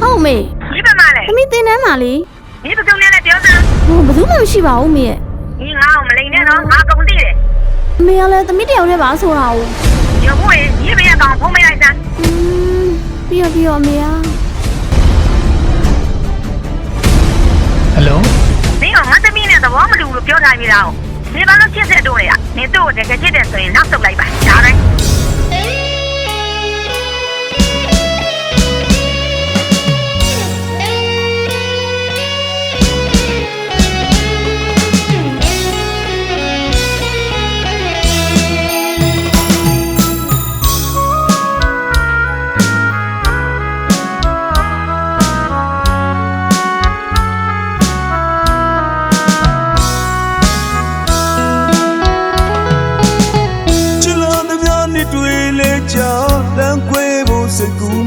ဟုတ်မေဒီမှာမလဲ။ခမီးတင်တန်းလာလေဒီပစုံနဲ့လည်းပြောစမ်း။ဟိုဘယ်သူမှမရှိပါဘူးမေရဲ့ဒီငါ့ကိုမလိန်နဲ့တော့ငါကုန်သိတယ်။အမေကလည်းသမီးတစ်ယောက်တည်းပါဆိုတာ哦။ရုပ်ဝင်ဒီမရတော့ဖုံးမလိုက်စမ်း။อืมပြီးတော့ပြီးတော့အမေကဟယ်လိုနင်ကငါသမီးနဲ့သဘောမတူဘူးလို့ပြောထားမိတာ哦။နေပါလို့ချစ်ဆက်တော့လေ။နေသူ့ကိုတကယ်ချစ်တယ်ဆိုရင်နောက်ဆုတ်လိုက်ပါ။ဒါတိုင်း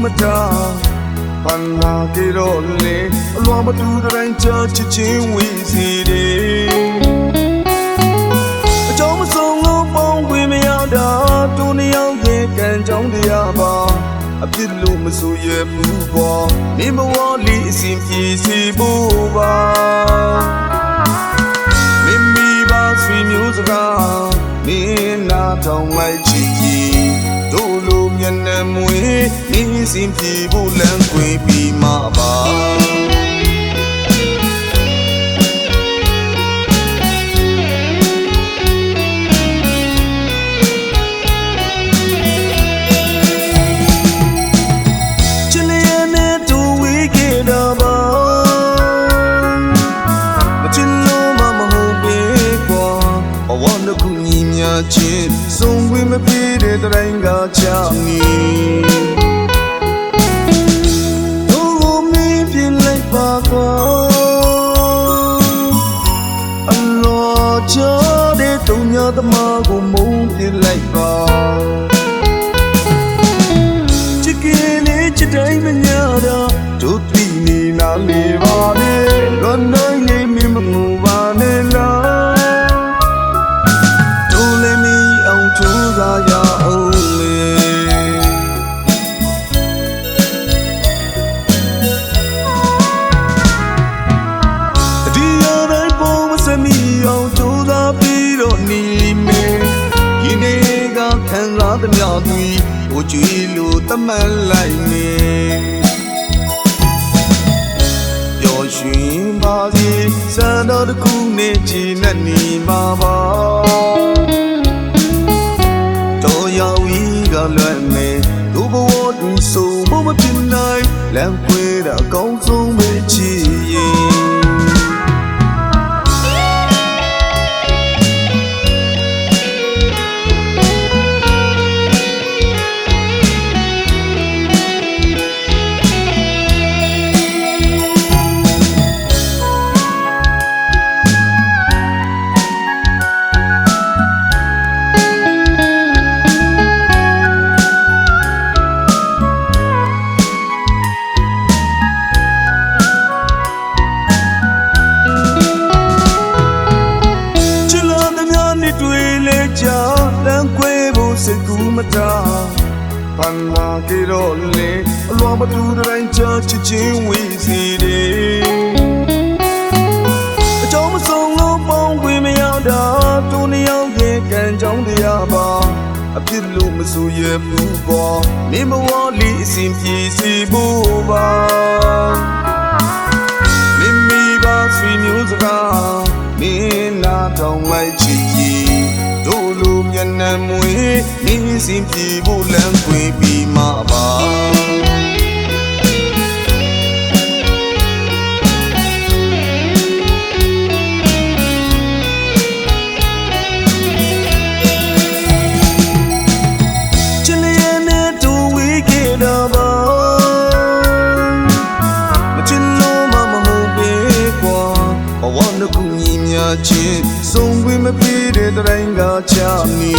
စိတ်ကူးမထားပန်းလာကြတော့လေအလွန်မတူတဲ့တိုင်းချချစ်ချင်းဝေးစီတယ်အကြောင်းမဆုံးလို့ပေါင်းဝင်မရတာတူနှစ်ယောက်ရဲ့ကံကြောင်းတရားပါအဖြစ်လို့မဆိုရဘူးပေါ့နေမဝလီအစဉ်ပြေစီဖို့ပါမင်းမိပါဆွေမျိုးစကားမင်းနာထောင်လိုက်ချီကြီးတို့လို မျက်နှာမွေးမင်းစင်ပြေဖို့လမ်းခွေပြီးမှပါချစ်လျက်နဲ့တူဝေးခဲ့တော့ပါမချစ်လို့မမဟုတ်ပေကွာဘဝနှစ်ခုညီမြချင်းစုံခွင့်မပြေတဲ့တိုင်းက ချနီတို့ကိုမင်းပြလိုက်ပါကွာအလောချတဲ့တုံညာသမားကိုမုန်းပြလိုက်ပါ စားသမျှသူဟိုကြွေလို့တမန်လိုက်နေပျော်ရွှင်ပါစေစံတော်တစ်ခုနဲ့ချီနဲ့နေမှာပါတော်ရောက်ဤကလွယ်မယ်သူဘဝတူဆုံးမမဖြစ်နိုင်လမ်းခွေတာအကောင်းဆုံးပဲချီရင်ချ ကြာလမ်းခွဲဖို့စိတ်ကူးမထားပန်းလာကြတော့လေအလွန်မတူတဲ့တိုင်းချချစ်ချင်းဝေးစီတယ်အကြောင်းမဆုံးလို့ပေါင်းဝင်မရတာတူနှစ်ယောက်ရဲ့ကံကြောင်းတရားပါအဖြစ်လို့မဆိုရဘူးပေါ့နေမဝလီအစဉ်ပြေစီဖို့ပါမင်းမိပါဆွေမျိုးစကားမင်းနာထောင်လိုက်ချီကြီးတို့လို မျက်နှာမွေးမင်းစင်ပြေဖို့လမ်းခွေပြီးမှပါ ချင်းစုံခွင့်မပြေတဲ့တိုင်းကချနီ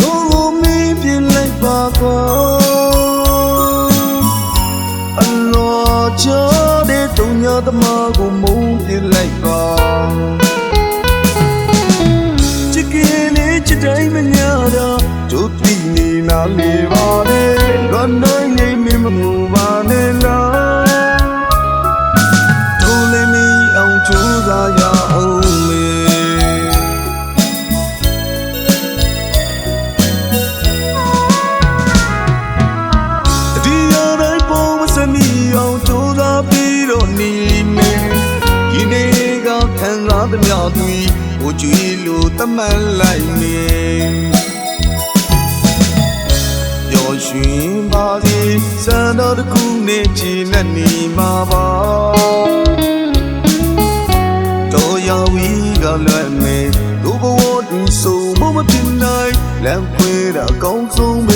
တို့ကိုမင်းပြလိုက်ပါကွာအလောချတဲ့တုံညာသမားကိုမုန်းပြလိုက်ပါချစ်ကလေးချစ်တိုင်းမညာတော့တို့တိနေနာလေပါလေလွန်နိုင်နေမင်းမမူပါနဲ့လား ကြောင့်သူဟိုကျွေးလို့တမန်လိုက်နေရော်ရွှင်ပါစေစံတော်တစ်ခုနဲ့ကြည်လက်နေမှာပါတော်ရဝီကလွယ်မယ်တို့ဘဝတွင်ဆုံးမဖြစ်နိုင်လမ်းခွဲတာကောင်းဆုံး